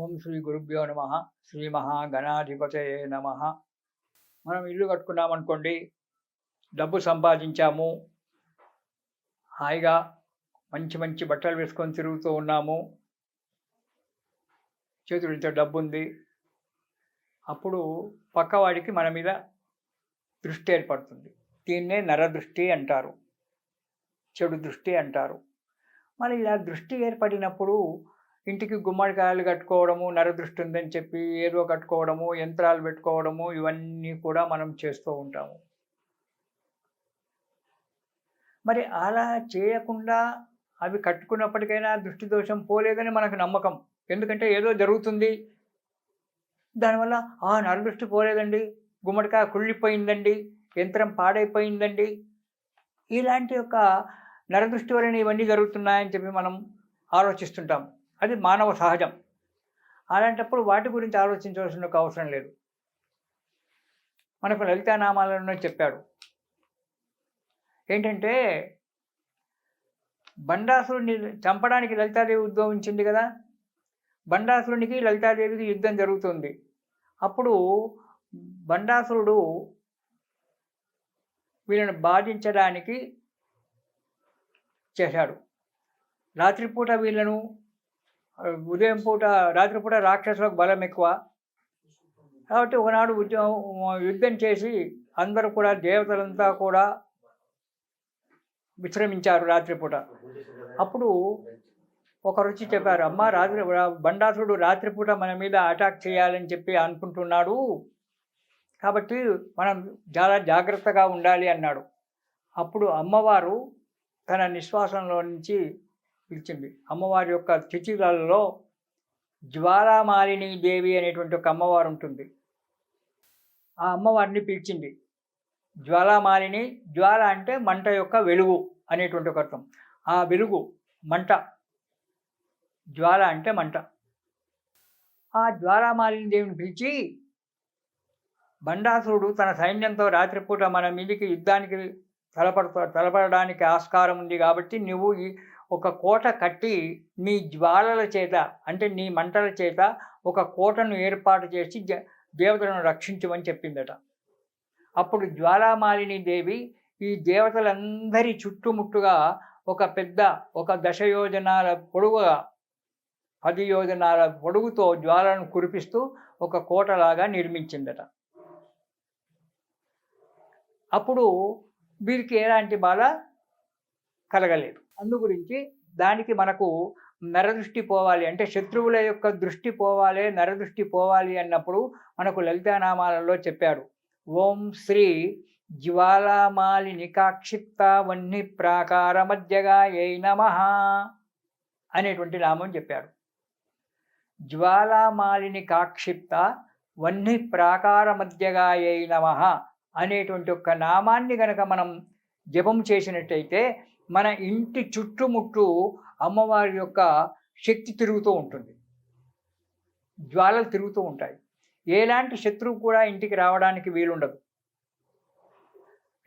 ఓం శ్రీ గురుభ్యో నమ శ్రీ మహాగణాధిపతయే నమ. మనం ఇల్లు కట్టుకున్నామనుకోండి డబ్బు సంపాదించాము హాయిగా మంచి మంచి బట్టలు వేసుకొని తిరుగుతూ ఉన్నాము చేతులు ఇంత డబ్బు ఉంది అప్పుడు పక్కవాడికి మన మీద దృష్టి ఏర్పడుతుంది. దీన్నే నరదృష్టి అంటారు చెడు దృష్టి అంటారు. మరి ఇలా దృష్టి ఏర్పడినప్పుడు ఇంటికి గుమ్మడికాయలు కట్టుకోవడము నరదృష్టి ఉందని చెప్పి ఏదో కట్టుకోవడము యంత్రాలు పెట్టుకోవడము ఇవన్నీ కూడా మనం చేస్తూ ఉంటాము. మరి అలా చేయకుండా అవి కట్టుకున్నప్పటికైనా దృష్టి దోషం పోలేదని మనకు నమ్మకం. ఎందుకంటే ఏదో జరుగుతుంది. దానివల్ల ఆ నరదృష్టి పోలేదండి. గుమ్మడికాయ కుళ్ళిపోయిందండి. యంత్రం పాడైపోయిందండి. ఇలాంటి యొక్క నరదృష్టి వలన ఇవన్నీ జరుగుతున్నాయని చెప్పి మనం ఆలోచిస్తుంటాం. అది మానవ సహజం. అలాంటప్పుడు వాటి గురించి ఆలోచించవలసిన ఒక అవసరం లేదు. మనకు లలితానామాలను చెప్పాడు. ఏంటంటే బండాసురుడిని చంపడానికి లలితాదేవి ఉద్భవించింది కదా? బండాసురునికి లలితాదేవికి యుద్ధం జరుగుతుంది. అప్పుడు బండాసురుడు వీళ్ళని బాధించడానికి చేశాడు. రాత్రిపూట వీళ్ళను ఉదయం పూట రాత్రిపూట రాక్షసులకు బలం ఎక్కువ. కాబట్టి ఒకనాడు ఉద్యమం యుద్ధం చేసి అందరూ కూడా దేవతలంతా కూడా విశ్రమించారు రాత్రిపూట అప్పుడు ఒక రుచి చెప్పారు అమ్మ రాత్రి బండాసుడు రాత్రిపూట మన మీద అటాక్ చేయాలని చెప్పి అనుకుంటున్నాడు. కాబట్టి మనం చాలా జాగ్రత్తగా ఉండాలి అన్నాడు. అప్పుడు అమ్మవారు తన నిశ్వాసంలో నుంచి పిలిచింది. అమ్మవారి యొక్క తిథిలలో జ్వాలామాలిని దేవి అనేటువంటి ఒక అమ్మవారు ఉంటుంది. ఆ అమ్మవారిని పిలిచింది. జ్వాలామాలిని జ్వాల అంటే మంట యొక్క వెలుగు అనేటువంటి ఒక అర్థం. ఆ వెలుగు మంట జ్వాల అంటే మంట. ఆ జ్వాలామాలిని దేవిని పిలిచి బండాసురుడు తన సైన్యంతో రాత్రిపూట మన మీదికి యుద్ధానికి తలపడ తలపడడానికి ఆస్కారం ఉంది కాబట్టి నువ్వు ఈ ఒక కోట కట్టి నీ జ్వాలల చేత అంటే నీ మంటల చేత ఒక కోటను ఏర్పాటు చేసి దేవతలను రక్షించమని చెప్పిందట. అప్పుడు జ్వాలామాలిని దేవి ఈ దేవతలందరి చుట్టుముట్టుగా ఒక పెద్ద ఒక దశ యోజనాల పొడుగుగా పది యోజనాల పొడుగుతో జ్వాలను కురిపిస్తూ ఒక కోటలాగా నిర్మించిందట. అప్పుడు వీరికి ఎలాంటి బాధ కలగలేదు. అందు గురించి దానికి మనకు నరదృష్టి పోవాలి. అంటే శత్రువుల యొక్క దృష్టి పోవాలి నరదృష్టి పోవాలి అన్నప్పుడు మనకు లలితానామాలలో చెప్పాడు ఓం శ్రీ జ్వాలామాలిని కాక్షిప్త వన్ని ప్రాకార మధ్యగా ఏ నమ అనేటువంటి నామం చెప్పాడు జ్వాలామాలిని కాక్షిప్త వన్ని ప్రాకార మధ్యగా ఏ నమ అనేటువంటి ఒక నామాన్ని గనక మనం జపం చేసినట్టయితే మన ఇంటి చుట్టుముట్టు అమ్మవారి యొక్క శక్తి తిరుగుతూ ఉంటుంది. జ్వాలలు తిరుగుతూ ఉంటాయి. ఎలాంటి శత్రువు కూడా ఇంటికి రావడానికి వీలుండదు.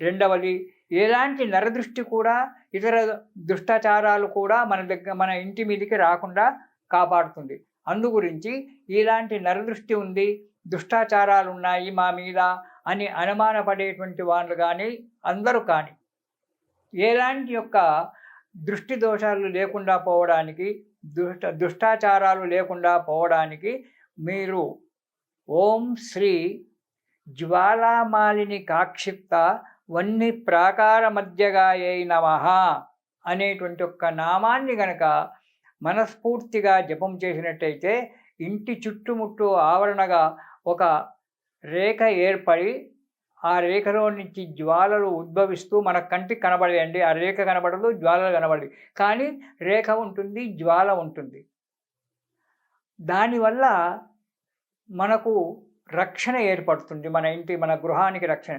రెండవది ఎలాంటి నరదృష్టి కూడా ఇతర దుష్టాచారాలు కూడా మన దగ్గర మన ఇంటి మీదకి రాకుండా కాపాడుతుంది. అందుగురించి ఇలాంటి నరదృష్టి ఉంది దుష్టాచారాలు ఉన్నాయి మా మీద అని అనుమానపడేటువంటి వాళ్ళు కానీ అందరూ కానీ ఎలాంటి యొక్క దృష్టి దోషాలు లేకుండా పోవడానికి దుష్ట దుష్టాచారాలు లేకుండా పోవడానికి మీరు ఓం శ్రీ జ్వాలామాలిని కాక్షిప్త వన్ని ప్రాకార మధ్యగా నమ అనేటువంటి ఒక్క నామాన్ని గనక మనస్ఫూర్తిగా జపం చేసినట్టయితే ఇంటి చుట్టుముట్టు ఆవరణగా ఒక రేఖ ఏర్పడి ఆ రేఖలో నుంచి జ్వాలలు ఉద్భవిస్తూ మన కంటికి కనబడేయండి ఆ రేఖ కనబడదు జ్వాలలు కనబడి కానీ రేఖ ఉంటుంది జ్వాల ఉంటుంది. దానివల్ల మనకు రక్షణ ఏర్పడుతుంది. మన ఇంటి మన గృహానికి రక్షణ.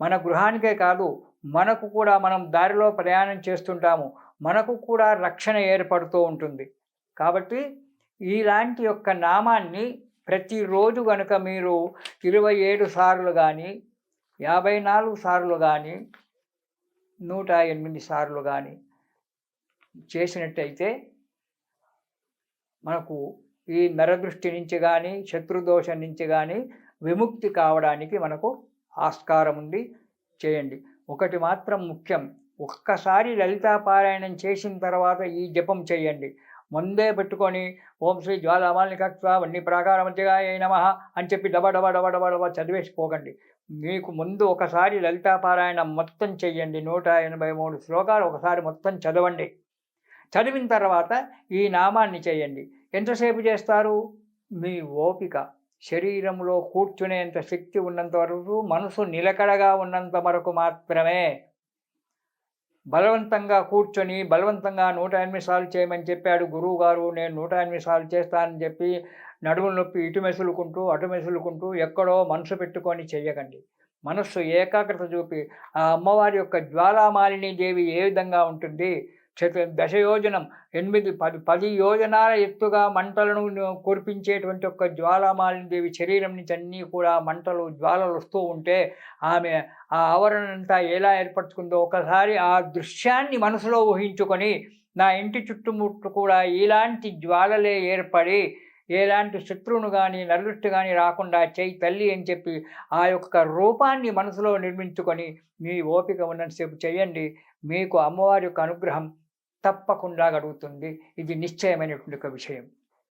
మన గృహానికే కాదు మనకు కూడా మనం దారిలో ప్రయాణం చేస్తుంటాము. మనకు కూడా రక్షణ ఏర్పడుతూ ఉంటుంది. కాబట్టి ఇలాంటి యొక్క నామాన్ని ప్రతిరోజు కనుక మీరు ఇరవై ఏడు సార్లు కానీ యాభై నాలుగు సార్లు కానీ నూట ఎనిమిది సార్లు కానీ చేసినట్టయితే మనకు ఈ నరదృష్టి నుంచి కానీ శత్రుదోషం నుంచి కానీ విముక్తి కావడానికి మనకు ఆస్కారం ఉంది చేయండి. ఒకటి మాత్రం ముఖ్యం. ఒక్కసారి లలితాపారాయణం చేసిన తర్వాత ఈ జపం చేయండి. ముందే పెట్టుకొని ఓం శ్రీ జ్వాలామాలికత్వ వన్ని ప్రాకారమధ్యగా ఏ నమ అని చెప్పి డబ డబ డబ డబ డబ చదివేసిపోకండి మీకు ముందు ఒకసారి లలితాపారాయణం మొత్తం చెయ్యండి. నూట ఎనభై మూడు శ్లోకాలు ఒకసారి మొత్తం చదవండి. చదివిన తర్వాత ఈ నామాన్ని చేయండి ఎంతసేపు చేస్తారు? మీ ఓపిక. శరీరంలో కూర్చునేంత శక్తి ఉన్నంత వరకు మనసు నిలకడగా ఉన్నంత వరకు మాత్రమే బలవంతంగా కూర్చొని బలవంతంగా నూట ఎనిమిది సార్లు చేయమని చెప్పాడు గురువు గారు నేను నూట ఎనిమిది సార్లు చేస్తానని చెప్పి నడుములు నొప్పి ఇటు మెసులుకుంటూ అటు మెసులుకుంటూ ఎక్కడో మనసు పెట్టుకొని చెయ్యకండి. మనస్సు ఏకాగ్రత చూపి ఆ అమ్మవారి యొక్క జ్వాలామాలిని దేవి ఏ విధంగా ఉంటుంది? చతు దశ యోజనం ఎనిమిది పది పది యోజనాల ఎత్తుగా మంటలను కురిపించేటువంటి ఒక జ్వాలామాలిని దేవి శరీరం నుంచి అన్నీ కూడా మంటలు జ్వాలలు వస్తూ ఉంటే ఆమె ఆ ఆవరణ అంతా ఎలా ఏర్పరచుకుందో ఒకసారి ఆ దృశ్యాన్ని మనసులో ఊహించుకొని నా ఇంటి చుట్టుముట్టు కూడా ఇలాంటి జ్వాలలే ఏర్పడి ఎలాంటి శత్రువును కానీ నలుదృష్టి కానీ రాకుండా చేయి తల్లి అని చెప్పి ఆ యొక్క రూపాన్ని మనసులో నిర్మించుకొని మీ ఓపిక ఉన్నంతసేపు చేయండి మీకు అమ్మవారి యొక్క అనుగ్రహం తప్పకుండా గడుగుతుంది. ఇది నిశ్చయమైనటువంటి ఒక విషయం.